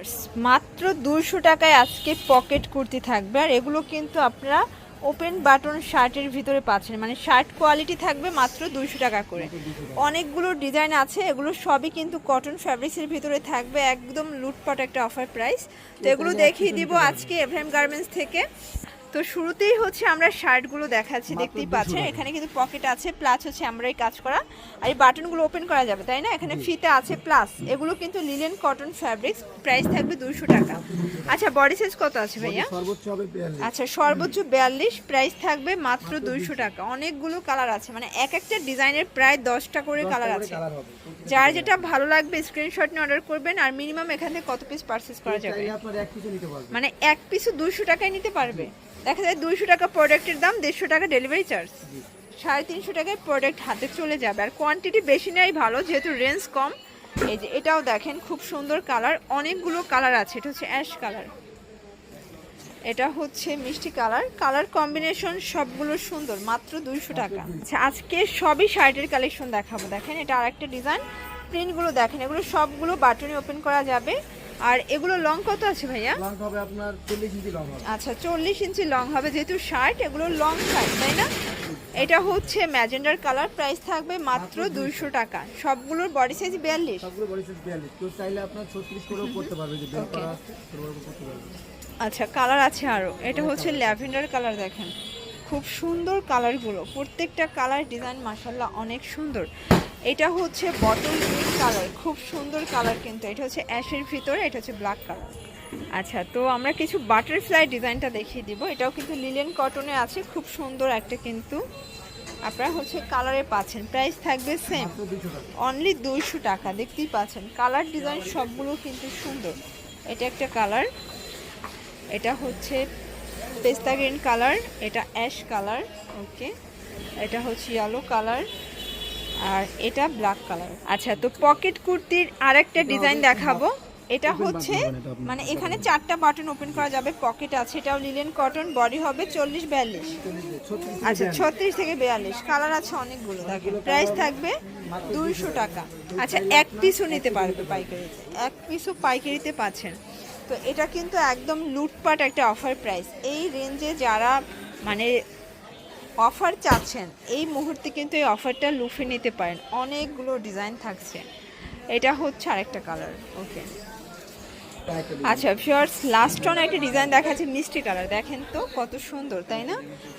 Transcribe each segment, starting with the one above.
Viewers মাত্র দুশো টাকায় আজকে পকেট কুর্তি থাকবে। আর এগুলো কিন্তু আপনারা ওপেন বাটন শার্টের ভিতরে পাচ্ছেন। মানে শার্ট কোয়ালিটি থাকবে মাত্র দুইশো টাকা করে। অনেকগুলো ডিজাইন আছে। এগুলো সবই কিন্তু কটন ফ্যাব্রিক্সের ভিতরে থাকবে। একদম লুটপাট একটা অফার প্রাইস তো এগুলো দেখিয়ে দিব আজকে এভ্রাহিম গার্মেন্টস থেকে। তো শুরুতেই হচ্ছে আমরা শার্টগুলো দেখাচ্ছি দেখতেই পাচ্ছেন। এখানে কিন্তু পকেট আছে প্লাস হচ্ছে আমরাই কাজ করা। আর এই বাটনগুলো ওপেন করা যাবে তাই না? এখানে ফিতে আছে প্লাস। এগুলো কিন্তু লিলেন কটন ফ্যাব্রিক্স প্রাইস থাকবে দুশো টাকা। আচ্ছা বডি সাইজ কত আছে ভাইয়া? আচ্ছা সর্বোচ্চ বিয়াল্লিশ প্রাইস থাকবে মাত্র দুইশো টাকা। অনেকগুলো কালার আছে মানে এক একটা ডিজাইনের প্রায় দশটা করে কালার আছে। যার যেটা ভালো লাগবে স্ক্রিনশট নিয়ে অর্ডার করবেন আর মিনিমাম এখান কত পিস পারচেস করা যাবে? মানে এক পিসও দুইশো টাকায় নিতে পারবে? দেখা যায় দুইশো টাকা প্রোডাক্টের দাম দেড়শো টাকা ডেলিভারি চার্জ সাড়ে তিনশো টাকায় প্রোডাক্ট হাতে চলে যাবে। আর কোয়ান্টিটি বেশি নেয় ভালো যেহেতু রেঞ্জ কম। এই যে এটাও দেখেন খুব সুন্দর কালার অনেকগুলো কালার আছে। এটা হচ্ছে অ্যাশ কালার এটা হচ্ছে মিষ্টি কালার কালার কম্বিনেশন সবগুলো সুন্দর মাত্র দুইশো টাকা। আচ্ছা আজকে সবই শার্টের কালেকশন দেখাবো। দেখেন এটা আরেকটা ডিজাইন প্রিন্টগুলো দেখেন এগুলো সবগুলো বাটনে ওপেন করা যাবে। আর এগুলো লং কত আছে ভাইয়া? লং হবে আপনার চল্লিশ ইঞ্চি লং হবে। আচ্ছা চল্লিশ ইঞ্চি লং হবে যেহেতু শার্ট এগুলো লং শার্ট তাই না? এটা হচ্ছে ম্যাজেন্ডার কালার প্রাইস থাকবে মাত্র দুইশো। টাকা। সবগুলোর বডি সাইজ বিয়াল্লিশ। সবগুলো বডি সাইজ বিয়াল্লিশ। কেউ চাইলে আপনার ছত্রিশ করেও করতে পারবে যে করতে পারবে। আচ্ছা কালার আছে আরও এটা হচ্ছে ল্যাভেন্ডার কালার দেখেন। খুব সুন্দর কালারগুলো প্রত্যেকটা কালার ডিজাইন মাসাল্লাহ অনেক সুন্দর। এটা হচ্ছে বটল গ্রিন কালার খুব সুন্দর কালার কিন্তু। এটা হচ্ছে অ্যাশের ভিতরে, এটা হচ্ছে ব্ল্যাক কালার আচ্ছা তো আমরা কিছু বাটারফ্লাই ডিজাইনটা দেখিয়ে দিব। এটাও কিন্তু লিলেন কটনে আছে, খুব সুন্দর একটা কিন্তু। আপনারা হচ্ছে কালারে পাচ্ছেন। প্রাইস থাকবে সেম অনলি দুইশো টাকা, দেখতেই পাচ্ছেন। কালার ডিজাইন সবগুলো কিন্তু সুন্দর। এটা একটা কালার এটা হচ্ছে পেস্তা গ্রিন কালার এটা অ্যাশ কালার ওকে এটা হচ্ছে ইয়েলো কালার আর এটা ব্ল্যাক কালার আচ্ছা তো পকেট কুর্তির আরেকটা ডিজাইন দেখাবো। এটা হচ্ছে মানে এখানে চারটা বাটন ওপেন করা যাবে। পকেট আছে এটাও লিলেন কটন বডি হবে চল্লিশ বিয়াল্লিশ। আচ্ছা ছত্রিশ থেকে বিয়াল্লিশ। কালার আছে অনেকগুলো। দেখেন প্রাইস থাকবে দুইশো টাকা। আচ্ছা এক পিসও নিতে পারবে পাইকারিতে। এক পিসও পাইকারিতে পাচ্ছেন। তো এটা কিন্তু একদম লুটপাট একটা অফার প্রাইস এই রেঞ্জে যারা মানে অফার চাচ্ছেন, এই মুহূর্তে কিন্তু এই অফারটা লুফে নিতে পারেন। অনেকগুলো ডিজাইন থাকছে। এটা হচ্ছে আরেকটা কালার। ওকে। আচ্ছা ফিওর্স লাস্ট অন একটা ডিজাইন দেখাচ্ছে, মিষ্টি কালার। দেখেন তো, কত সুন্দর, তাই না?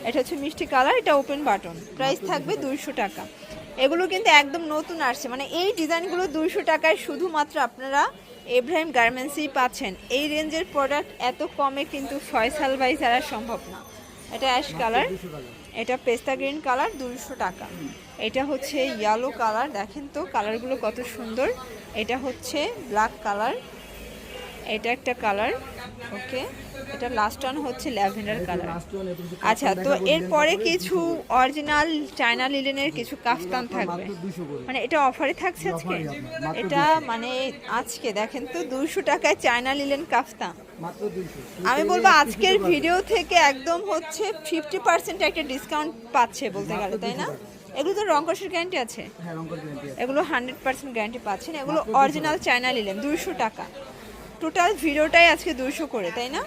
এটা হচ্ছে মিষ্টি কালার, এটা ওপেন বাটন প্রাইস থাকবে দুইশো টাকা। এগুলো কিন্তু একদম নতুন আসছে। মানে এই ডিজাইনগুলো দুইশো টাকায় শুধুমাত্র আপনারা এব্রাহিম গার্মেন্টসই পাচ্ছেন। এই রেঞ্জের প্রোডাক্ট এত কমে কিন্তু ফয়সাল বাই ছাড়া সম্ভব না। এটা অ্যাশ কালার। এটা পেস্তা গ্রিন কালার দুশো টাকা। এটা হচ্ছে ইয়েলো কালার। দেখেন তো, কালারগুলো কত সুন্দর। এটা হচ্ছে ব্ল্যাক কালার। এটা একটা কালার ওকে? এটা লাস্ট ওয়ান হচ্ছে ল্যাভেন্ডার কালার আচ্ছা তো এরপরে কিছু অরিজিনাল চায়না লিলেনের কিছু কাফতান থাকবে। দুশো মানে এটা অফারে থাকছে আজকে? এটা মানে আজকে দেখেন তো দুশো টাকায় চায়না লিলেন কাফতান আমি বলব আজকের ভিডিও থেকে একদম হচ্ছে ফিফটি পার্সেন্ট একটা ডিসকাউন্ট পাচ্ছে বলতে গেলে তাই না? এগুলো তো আছে। হ্যাঁ গ্যারান্টি আছে। এগুলো হান্ড্রেড পার্সেন্ট গ্যারান্টি পাচ্ছেন এগুলো অরিজিনাল চায়না লিলেন দুইশো টাকা। টোটাল ভিডিওটাই আজকে দুশো করে, তাই না?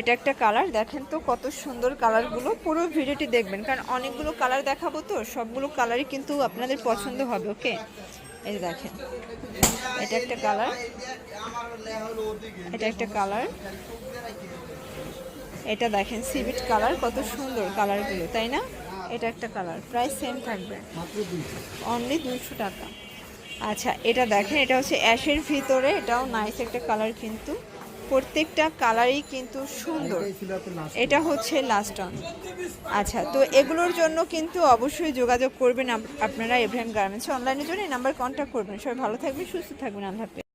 এটা একটা কালার, দেখেন তো কত সুন্দর কালারগুলো, পুরো ভিডিওটি দেখবেন, কারণ অনেকগুলো কালার দেখাবো তো, সবগুলো কালারই কিন্তু আপনাদের পছন্দ হবে, ওকে? এই দেখেন, এটা একটা কালার, এটা একটা কালার, এটা দেখেন সিভিট কালার, কত সুন্দর কালারগুলো, তাই না? এটা একটা কালার প্রাইস সেম থাকবে অনলি দুশো টাকা। আচ্ছা এটা দেখেন, এটা হচ্ছে অ্যাশের ভিতরে, এটাও নাইস একটা কালার কিন্তু। প্রত্যেকটা কালারই কিন্তু সুন্দর। এটা হচ্ছে লাস্ট অন আচ্ছা তো এগুলোর জন্য কিন্তু অবশ্যই যোগাযোগ করবেন আপ- আপনারা এভ্রাহিম গার্মেন্টস অনলাইনের জন্য এই নাম্বার কন্ট্যাক্ট করবেন। সবাই ভালো থাকবেন, সুস্থ থাকবেন, আল্লাহ